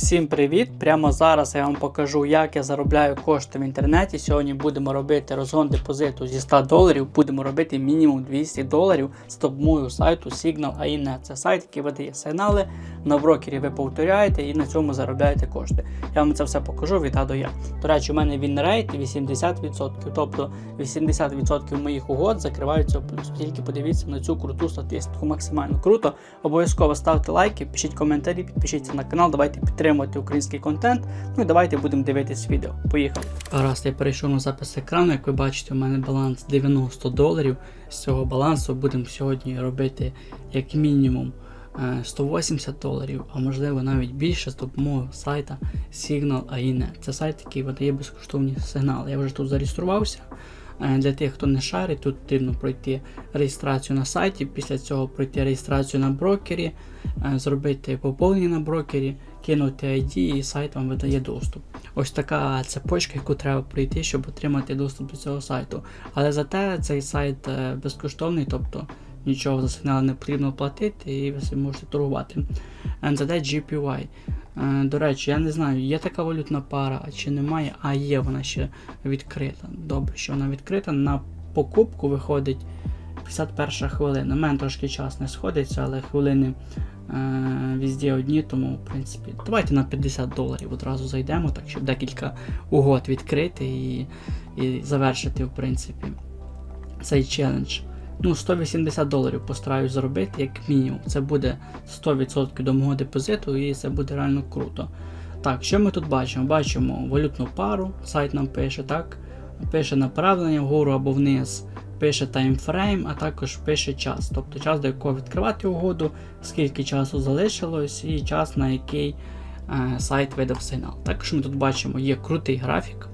Всім привіт! Прямо зараз я вам покажу, як я заробляю кошти в інтернеті. Сьогодні будемо робити розгон депозиту зі 100 доларів. Будемо робити мінімум 200 доларів з допомогою сайту Signal.ai.net. Це сайт, який видає сигнали. На брокері ви повторяєте і на цьому заробляєте кошти. Я вам це все покажу від А до Я. До речі, у мене він рейт 80%. Тобто 80% моїх угод закриваються в плюс. Тільки подивіться на цю круту статистику. Максимально круто. Обов'язково ставте лайки, пишіть коментарі, підпишіться на канал, давайте підтримувати український контент. Ну і давайте будемо дивитись відео. Поїхали. Раз я перейшов на запис екрану, як ви бачите, у мене баланс 90 доларів. З цього балансу будемо сьогодні робити як мінімум е, 180 доларів, а можливо навіть більше з допомогою сайта Signal.ai.net. Це сайт, який видає безкоштовні сигнали. Я вже тут зареєструвався. Е, Для тих, хто не шарить, тут потрібно пройти реєстрацію на сайті, після цього пройти реєстрацію на брокері, е, зробити поповнення на брокері, кинути ID і сайт вам видає доступ. Ось така цепочка, яку треба пройти, щоб отримати доступ до цього сайту. Але зате цей сайт е, безкоштовний, тобто нічого за сигнал не потрібно платити і ви можете торгувати. NZD GPY. Е, До речі, я не знаю, є така валютна пара чи немає, а є вона ще відкрита. Добре, що вона відкрита. На покупку виходить 51 хвилина. У мене трошки час не сходиться, але хвилини е, везде одні, тому в принципі. Давайте на 50 доларів одразу зайдемо, так щоб декілька угод відкрити і, і завершити, в принципі, цей челендж. Ну, 180 доларів постараюсь зробити, як мінімум. Це буде 100% до мого депозиту, і це буде реально круто. Так, що ми тут бачимо? Бачимо валютну пару, сайт нам пише, так? Пише направлення вгору або вниз, пише таймфрейм, а також пише час. Тобто час, до якого відкривати угоду, скільки часу залишилось, і час, на який е, сайт видав сигнал. Також ми тут бачимо, є крутий графік.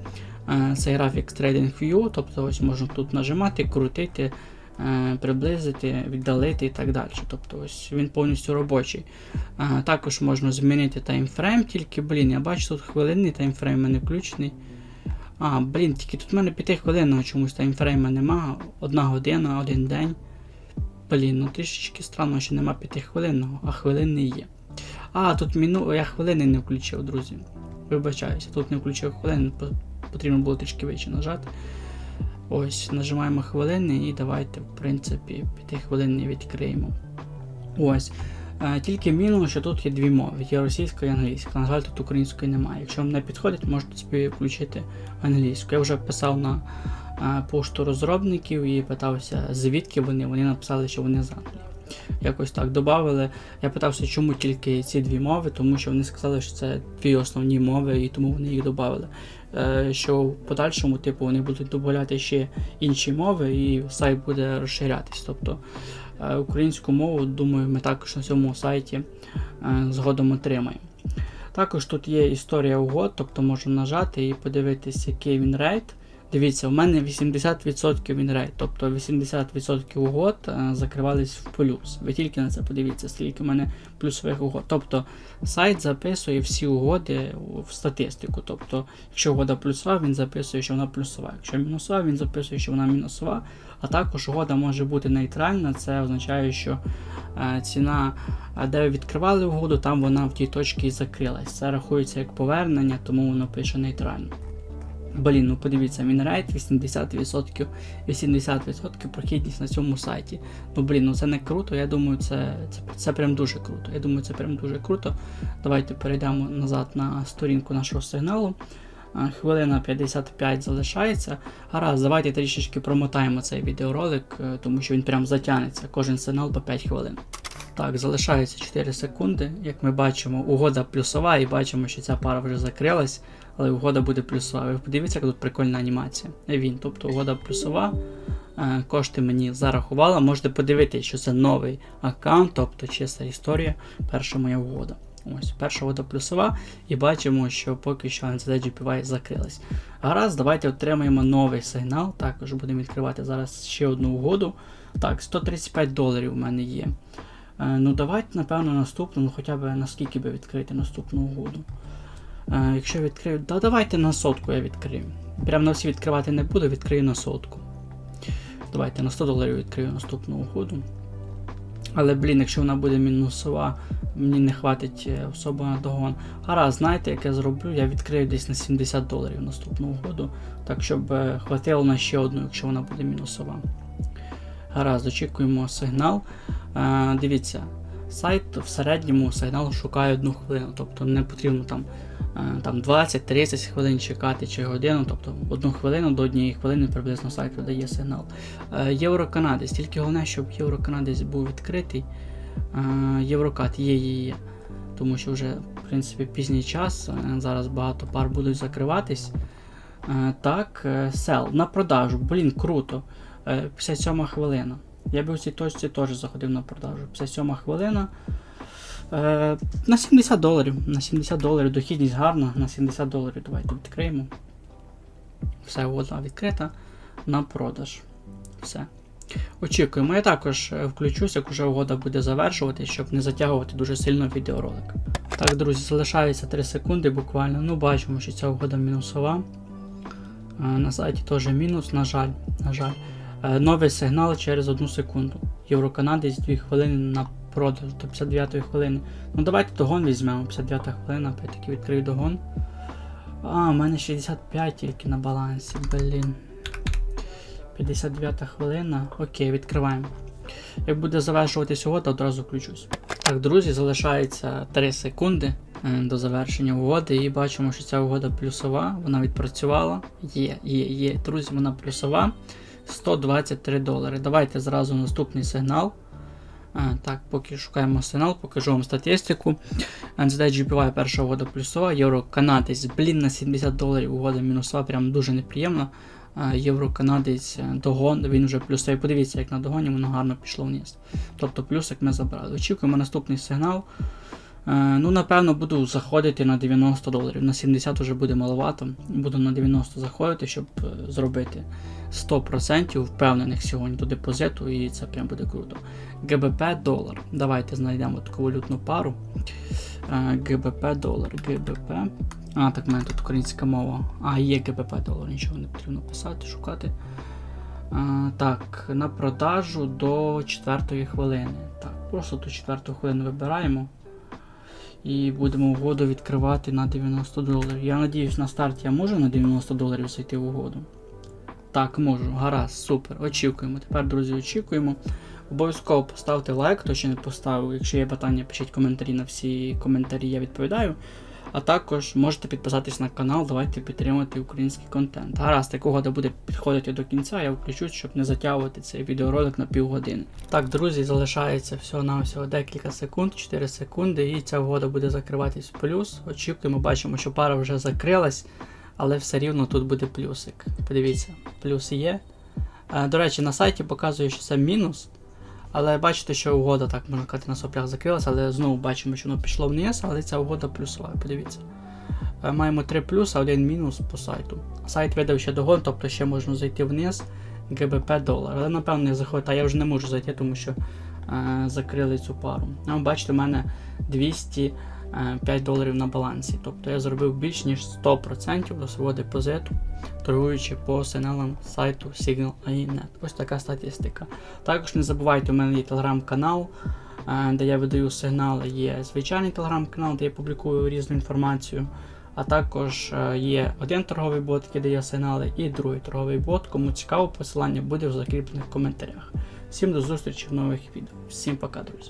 Е, цей графік з TradingView, тобто ось можна тут нажимати, крутити. Е, приблизити, віддалити і так далі. Тобто ось він повністю робочий. А, також можна змінити таймфрейм, тільки, блін, я бачу, тут хвилинний таймфрейм мене включений. А, блін, тільки тут в мене 5 хвилинного чомусь таймфрейма нема. Одна година, один день. Блін, ну трішечки странно, що нема 5 хвилинного, а хвилинний є. А, тут міну... я хвилини не включив, друзі. Вибачаюся, тут не включив хвилини, потрібно було трішки вище нажати. Ось, нажимаємо хвилини і давайте, в принципі, 5 хвилин відкриємо. Ось. Е, тільки мінус, що тут є дві мови: є російська і англійська. На жаль, тут української немає. Якщо вам не підходить, можете собі включити англійську. Я вже писав на е, пошту розробників і питався, звідки вони. Вони написали, що вони з Англії. Якось так додали. Я питався, чому тільки ці дві мови, тому що вони сказали, що це дві основні мови, і тому вони їх додали. Е, що в подальшому, типу, вони будуть додати ще інші мови, і сайт буде розширятись. Тобто е, українську мову, думаю, ми також на цьому сайті е, згодом отримаємо. Також тут є історія угод, тобто можна нажати і подивитися, який він рейд. Дивіться, у мене 80% вінрейт, тобто 80% угод закривались в плюс. Ви тільки на це подивіться, скільки в мене плюсових угод. Тобто сайт записує всі угоди в статистику. Тобто, якщо угода плюсова, він записує, що вона плюсова. Якщо мінусова, він записує, що вона мінусова. А також угода може бути нейтральна, це означає, що ціна, де ви відкривали угоду, там вона в тій точці і закрилась. Це рахується як повернення, тому воно пише нейтрально. Блін, ну подивіться, Мінрайт 80%, 80% прохідність на цьому сайті. Ну блін, ну це не круто. Я думаю, це, це це, прям дуже круто. Я думаю, це прям дуже круто. Давайте перейдемо назад на сторінку нашого сигналу. Хвилина 55 залишається. Гаразд, давайте трішечки промотаємо цей відеоролик, е, тому що він прям затягнеться. Кожен сигнал по 5 хвилин. Так, залишається 4 секунди. Як ми бачимо, угода плюсова, і бачимо, що ця пара вже закрилась, але угода буде плюсова. Ви подивіться, як тут прикольна анімація. Він, тобто угода плюсова. Е, кошти мені зарахувала. Можете подивитися, що це новий аккаунт, тобто чиста історія. Перша моя угода. Ось, перша угода плюсова, і бачимо, що поки що NCD GPY закрилась. Гаразд, давайте отримаємо новий сигнал. Також будемо відкривати зараз ще одну угоду. Так, 135 доларів у мене є. Е, ну, давайте, напевно, наступну, ну хоча б наскільки би відкрити наступну угоду. Е, якщо відкрию. Да, давайте на сотку я відкрию. Прям на всі відкривати не буду, відкрию на сотку. Давайте на 100 доларів відкрию наступну угоду. Але, блін, якщо вона буде мінусова, мені не хватить е, особо на догон. Гаразд, знаєте, як я зроблю? Я відкрию десь на 70 доларів наступну угоду, так щоб хватило на ще одну, якщо вона буде мінусова. Гаразд, очікуємо сигнал. Е, дивіться, сайт в середньому сигнал шукає одну хвилину, тобто не потрібно там, е, там 20-30 хвилин чекати чи годину, тобто одну хвилину до однієї хвилини приблизно сайт видає сигнал. Е, Євроканадець, тільки головне, щоб Євроканадець був відкритий. Е, Єврокат є, є, є. Тому що вже, в принципі, пізній час. е, Зараз багато пар будуть закриватись. Е, Так, сел на продажу. Блін, круто. Е, 57 хвилина. Я би у цій точці теж заходив на продажу. 57 хвилина. Е, на 70 доларів. На 70 доларів дохідність гарна. На 70 доларів давайте відкриємо. Все, угода відкрита. На продаж. Все. Очікуємо. Я також е, включусь, як уже угода буде завершувати, щоб не затягувати дуже сильно відеоролик. Так, друзі, залишається 3 секунди буквально. Ну, бачимо, що ця угода мінусова. Е, На сайті теж мінус, на жаль. На жаль. Е, Новий сигнал через 1 секунду. Євроканадець 2 хвилини на продаж до 59 хвилини. Ну давайте догон візьмемо. 59 хвилина, опять-таки відкрию догон. А, у мене 65 тільки на балансі, блін. 59 хвилина. Окей, відкриваємо. Як буде завершуватись угода, одразу включусь. Так, друзі, залишається 3 секунди е, до завершення угоди. І бачимо, що ця угода плюсова, вона відпрацювала. Є, є, є. Друзі, вона плюсова. 123 долари. Давайте зразу наступний сигнал. Так, поки шукаємо сигнал, покажу вам статистику. NZD GPY перша угода плюсова, євро канадець, блін, на 70 доларів угода мінусова, прям дуже неприємно. Євро канадець е, догон, він вже плюсовий. Подивіться, як на догоні воно гарно пішло вниз. Тобто плюсик ми забрали. Очікуємо наступний сигнал. Е, Ну, напевно, буду заходити на 90 доларів. На 70 вже буде маловато. Буду на 90 заходити, щоб е, зробити 100% впевнених сьогодні до депозиту, і це прям буде круто. ГБП долар. Давайте знайдемо таку валютну пару. Е, ГБП долар. ГБП. А, так в мене тут українська мова. А, є ГБП долар, нічого не потрібно писати, шукати. А, так, на продажу до 4 хвилини. Так, просто до 4 хвилини вибираємо. І будемо угоду відкривати на 90 доларів. Я надіюсь, на старті я можу на 90 доларів зайти в угоду. Так, можу. Гаразд, супер. Очікуємо. Тепер, друзі, очікуємо. Обов'язково поставте лайк, хто ще не поставив. Якщо є питання, пишіть коментарі на всі коментарі, я відповідаю. А також можете підписатись на канал, давайте підтримати український контент. Гаразд, як угода буде підходити до кінця, я включусь, щоб не затягувати цей відеоролик на півгодини. Так, друзі, залишається всього на всього декілька секунд, 4 секунди, і ця угода буде закриватись в плюс. Очікуємо, бачимо, що пара вже закрилась, але все рівно тут буде плюсик. Подивіться, плюс є. Е, До речі, на сайті показує, що це мінус. Але бачите, що угода, так можна казати, на соплях закрилася, але знову бачимо, що воно пішло вниз, але ця угода плюсова. Подивіться. Е, Маємо 3 плюс, а 1 мінус по сайту. Сайт видав ще догон, тобто ще можна зайти вниз, ГБП долар. Але напевно не заходить, а я вже не можу зайти, тому що е, закрили цю пару. А бачите, у мене 205 доларів на балансі. Тобто я зробив більш ніж 100% до свого депозиту, торгуючи по сигналам сайту Signal.net. Ось така статистика. Також не забувайте, у мене є телеграм-канал, е, де я видаю сигнали. Є звичайний телеграм-канал, де я публікую різну інформацію. А також е, є один торговий бот, який дає сигнали, і другий торговий бот. Кому цікаво, посилання буде в закріплених коментарях. Всім до зустрічі в нових відео. Всім пока, друзі.